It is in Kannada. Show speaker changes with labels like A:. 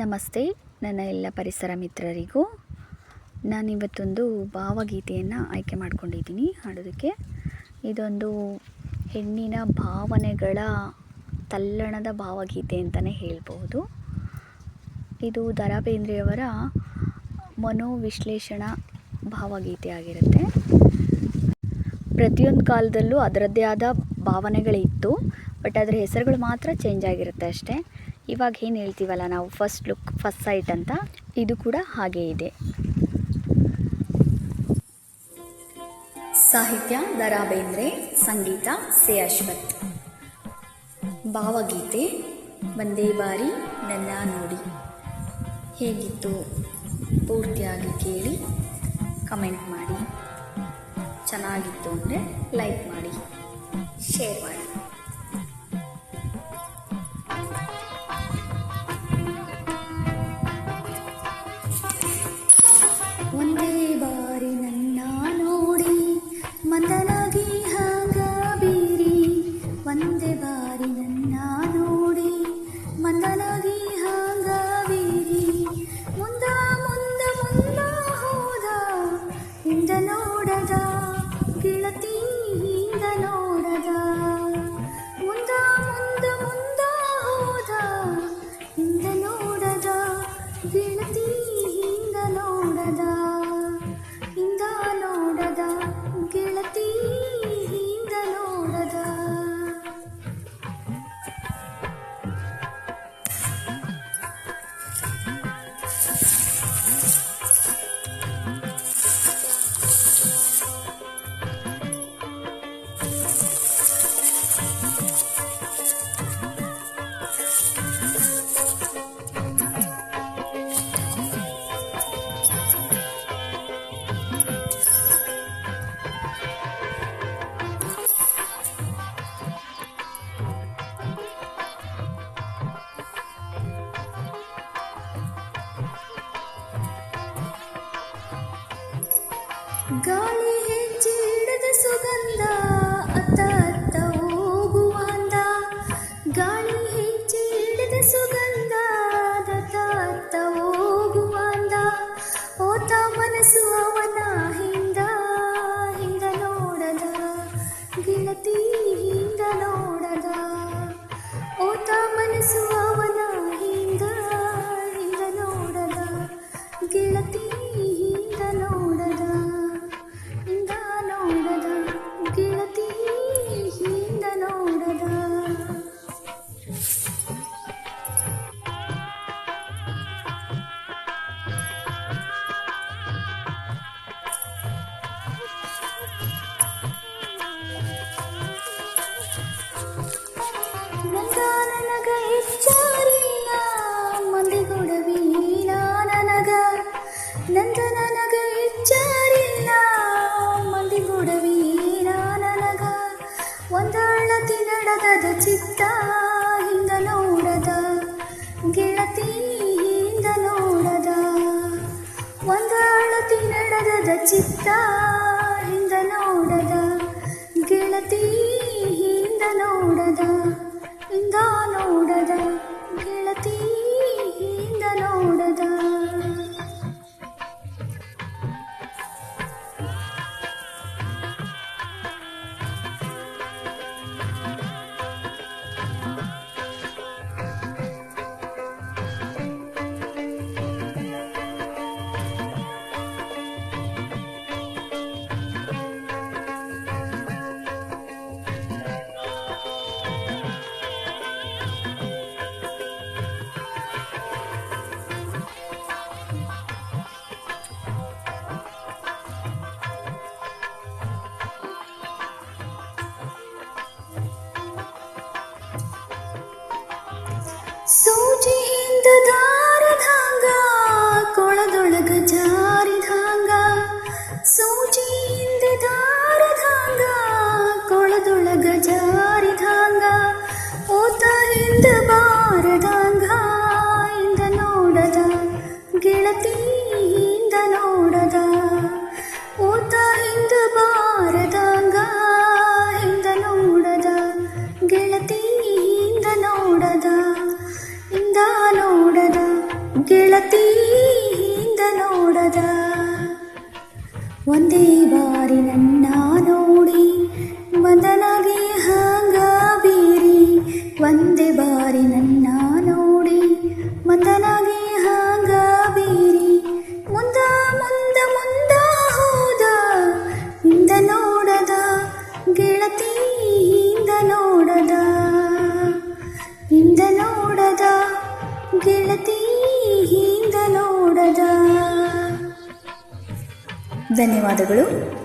A: ನಮಸ್ತೆ. ನನ್ನ ಎಲ್ಲ ಪರಿಸರ ಮಿತ್ರರಿಗೂ ನಾನಿವತ್ತೊಂದು ಭಾವಗೀತೆಯನ್ನು ಆಯ್ಕೆ ಮಾಡ್ಕೊಂಡಿದ್ದೀನಿ ಹಾಡೋದಕ್ಕೆ. ಇದೊಂದು ಹೆಣ್ಣಿನ ಭಾವನೆಗಳ ತಲ್ಲಣದ ಭಾವಗೀತೆ ಅಂತಲೇ ಹೇಳ್ಬೋದು ಇದು ದ ರಾ ಬೇಂದ್ರೆಯವರ ಮನೋವಿಶ್ಲೇಷಣಾ ಭಾವಗೀತೆ ಆಗಿರುತ್ತೆ. ಪ್ರತಿಯೊಂದು ಕಾಲದಲ್ಲೂ ಅದರದ್ದೇ ಆದ ಭಾವನೆಗಳಿತ್ತು ಬಟ್ ಅದರ ಹೆಸರುಗಳು ಮಾತ್ರ ಚೇಂಜ್ ಆಗಿರುತ್ತೆ ಅಷ್ಟೇ. ಇವಾಗ ಏನು ಹೇಳ್ತೀವಲ್ಲ ನಾವು ಫಸ್ಟ್ ಲುಕ್ ಫಸ್ಟ್ ಸೈಟ್ ಅಂತ? ಇದು ಕೂಡ ಹಾಗೇ ಇದೆ. ಸಾಹಿತ್ಯ ದರಾ ಬೇಂದ್ರೆ ಸಂಗೀತ ಸೆ ಅಶ್ವಥ್. ಭಾವಗೀತೆ ಒಂದೇ ಬಾರಿ ನನ್ನ ನೋಡಿ ಹೇಗಿತ್ತು? ಪೂರ್ತಿಯಾಗಿ ಕೇಳಿ ಕಮೆಂಟ್ ಮಾಡಿ. ಚೆನ್ನಾಗಿತ್ತು ಅಂದರೆ ಲೈಕ್ ಮಾಡಿ, ಶೇರ್ ಮಾಡಿ. ಒಂದೇ ಬಾರಿ ಗಾಳಿ ಹೆಜ್ಜೆ ಹಿಡಿದ ಸುಗಂಧ, ಅತ್ತ ಅತ್ತ ಹೋಗುವ ಅಂದ ಗಾಳಿ ಹೆಜ್ಜೆ ಹಿಡಿದ ಸುಗಂಧ ಅತ್ತ ಅತ್ತ ಹೋಗುವ ಅಂದ ಓತ ಮನಸ್ಸು ಅವನ ಹಿಂದ ಹಿಂದ ನೋಡದ. ಗೆಳತಿ ಹಿಂದ ನೋಡದ. ಓತ ಮನಸ್ಸು ಚಿತ್ತ ಹಿಂದ ನೋಡದ ಗೆಳತಿ ಹಿಂದ ನೋಡದ ಸೂಜಿ ಹಿಂದ ದಾರಧಾಂಗ ಕೊಳದೊಳಗ ಜಾರಿಧಾಂಗ ಸೂಜಿ ಹಿಂದ ದಾರಧಾಂಗ ಕೊಳದೊಳಗ ಜಾರಿಧಾಂಗ ಓತ ಹಿಂದ ಬಾರದಾಂಗ ಹಿಂದ ನೋಡದ ಗೆಳತಿ ಪ್ರತಿಯಿಂದ ನೋಡದ.
B: ಒಂದೇ ಬಾರಿ ನನ್ನ ನೋಡಿ ಮದನಾಗಿ ಹಾಂಗ ಬೀರಿ. ಒಂದೇ ಬಾರಿ ನನ್ನ ನೋಡಿ ಮದನಾಗಿ ಹಾಂಗ ಬೀರಿ. ಮುಂದ ಮುಂದ ಮುಂದ ಹೋದ ಹಿಂದ ನೋಡದ, ಗೆಳತಿಯಿಂದ ನೋಡದ. ಹಿಂದ ನೋಡದ ಗೆಳತಿ ಹಿಂದ ನೋಡದ. ಧನ್ಯವಾದಗಳು.